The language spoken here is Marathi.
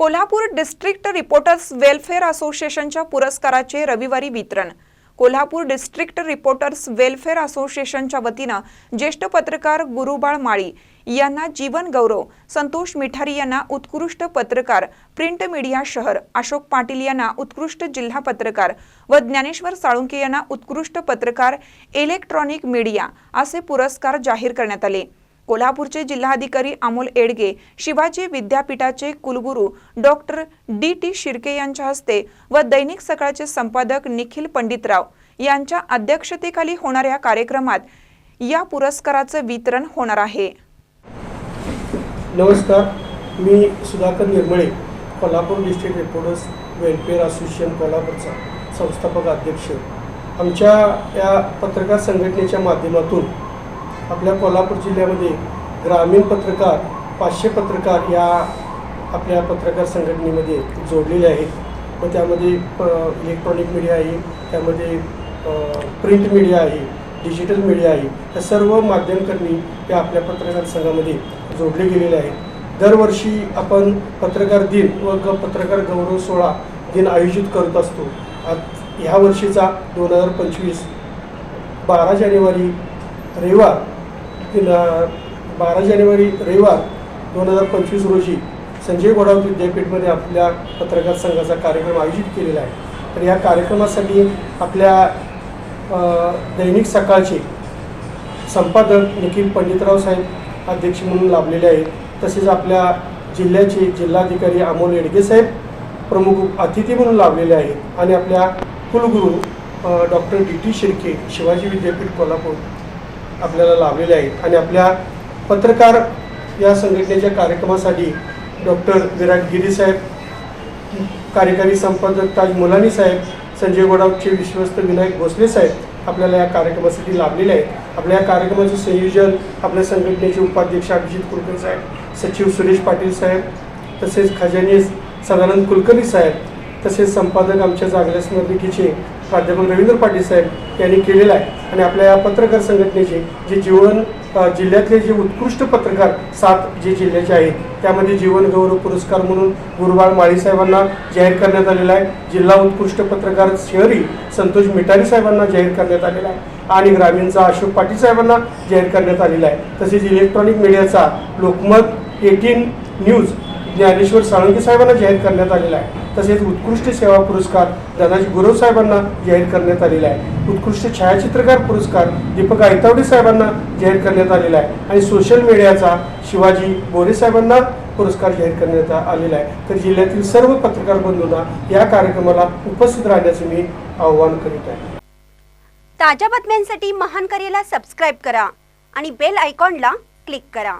कोल्हापूर डिस्ट्रिक्ट रिपोर्टर्स वेलफेअर असोसिएशनच्या पुरस्काराचे रविवारी वितरण. कोल्हापूर डिस्ट्रिक्ट रिपोर्टर्स वेलफेअर असोसिएशनच्या वतीनं ज्येष्ठ पत्रकार गुरुबाळ माळी यांना जीवन गौरव संतोष मिठारी यांना उत्कृष्ट पत्रकार प्रिंट मीडिया शहर अशोक पाटील यांना उत्कृष्ट जिल्हा पत्रकार व ज्ञानेश्वर साळुंके यांना उत्कृष्ट पत्रकार इलेक्ट्रॉनिक मीडिया असे पुरस्कार जाहीर करण्यात आले. कोल्हापूरचे जिल्हाधिकारी अमोल एडगे शिवाजी विद्यापीठाचे कुलगुरू डॉक्टर डी टी शिर्के यांच्या हस्ते व दैनिक सकाळचे संपादक निखिल पंडितराव यांच्या अध्यक्षतेखाली होणाऱ्या कार्यक्रमात या पुरस्काराचं वितरण होणार आहे. नमस्कार मी Sudhakar Nirmale Kolhapur district reporters welfare association कोल्हापूरचा संस्थापक अध्यक्ष. आमच्या या पत्रकार संघटनेच्या माध्यमातून आपल्या कोल्हापूर जिल्ह्यामध्ये ग्रामीण पत्रकार पाचशे पत्रकार या आपल्या पत्रकार संघटनेमध्ये जोडलेले आहेत. व त्यामध्ये प इलेक्ट्रॉनिक मीडिया आहे त्यामध्ये प्रिंट मीडिया आहे डिजिटल मीडिया आहे. या सर्व माध्यमकर्मी या आपल्या पत्रकार संघामध्ये जोडले गेलेले आहेत. दरवर्षी आपण पत्रकार दिन व ग पत्रकार गौरव सोहळा दिन आयोजित करत असतो. ह्या वर्षीचा दोन हजार पंचवीस बारा जानेवारी रविवार तिला बारा जानेवारी रविवार दोन हजार पंचवीस रोजी संजय गोडावत विद्यापीठमध्ये आपल्या पत्रकार संघाचा कार्यक्रम आयोजित केलेला आहे. तर या कार्यक्रमासाठी आपल्या दैनिक सकाळचे संपादक निखिल पंडितराव साहेब अध्यक्ष म्हणून लाभलेले आहेत. तसेच आपल्या जिल्ह्याचे जिल्हाधिकारी अमोल येडगे साहेब प्रमुख अतिथी म्हणून लाभलेले आहेत. आणि आपल्या कुलगुरू doctor D T Shirke Shivaji विद्यापीठ कोल्हापूर आपल्याला लाभलेले आहेत. आणि आपल्या पत्रकार या संघटनेच्या कार्यक्रमासाठी डॉक्टर विराट गिरी साहेब कार्यकारी संपादक ताज मुलानी साहेब संजय गोडावचे विश्वस्त विनायक भोसले साहेब आपल्याला या कार्यक्रमासाठी लाभलेले आहेत. आपल्या या कार्यक्रमाचे संयोजन आपल्या संघटनेचे उपाध्यक्ष अभिजित कुलकर्णी साहेब सचिव सुरेश पाटील साहेब तसेच खजाने सदानंद कुलकर्णी साहेब तसेच संपादक आमच्या जागल्या स्मरणिकेचे प्राध्यापक रवींद्र पाटील साहेब यांनी केलेलं आहे. आणि आपल्या या पत्रकार संघटनेचे जे जीवन जिल्ह्यातले जे उत्कृष्ट पत्रकार सात जे जिल्ह्याचे आहेत त्यामध्ये जीवन गौरव पुरस्कार म्हणून गुरुबाळ माळी साहेबांना जाहीर करण्यात आलेला आहे. जिल्हा उत्कृष्ट पत्रकार शहरी संतोष मिठारी साहेबांना जाहीर करण्यात आलेला आहे. आणि ग्रामीणचा अशोक पाटील साहेबांना जाहीर करण्यात आलेला आहे. तसेच इलेक्ट्रॉनिक मीडियाचा लोकमत एटीन न्यूज ज्ञानेश्वर साळुंके साहेबांना जाहीर करण्यात आलेला आहे. तसेच उत्कृष्ट सेवा पुरस्कार दादाजी गुरव साहेबांना जाहीर करण्यात आलेला आहे. उत्कृष्ट छायाचित्रकार पुरस्कार दीपक आयतावडे साहेबांना जाहीर करण्यात आलेला आहे. आणि सोशल मीडियाचा शिवाजी बोरे साहेबांना पुरस्कार जाहीर करण्यात आलेला आहे. तर जिल्ह्यातील सर्व पत्रकार बंधूंना या कार्यक्रमाला उपस्थित राहण्याचे मी आवाहन करीत आहे. ताज्या बातम्यांसाठी महान करेला सबस्क्राईब करा आणि बेल आयकॉनला क्लिक करा.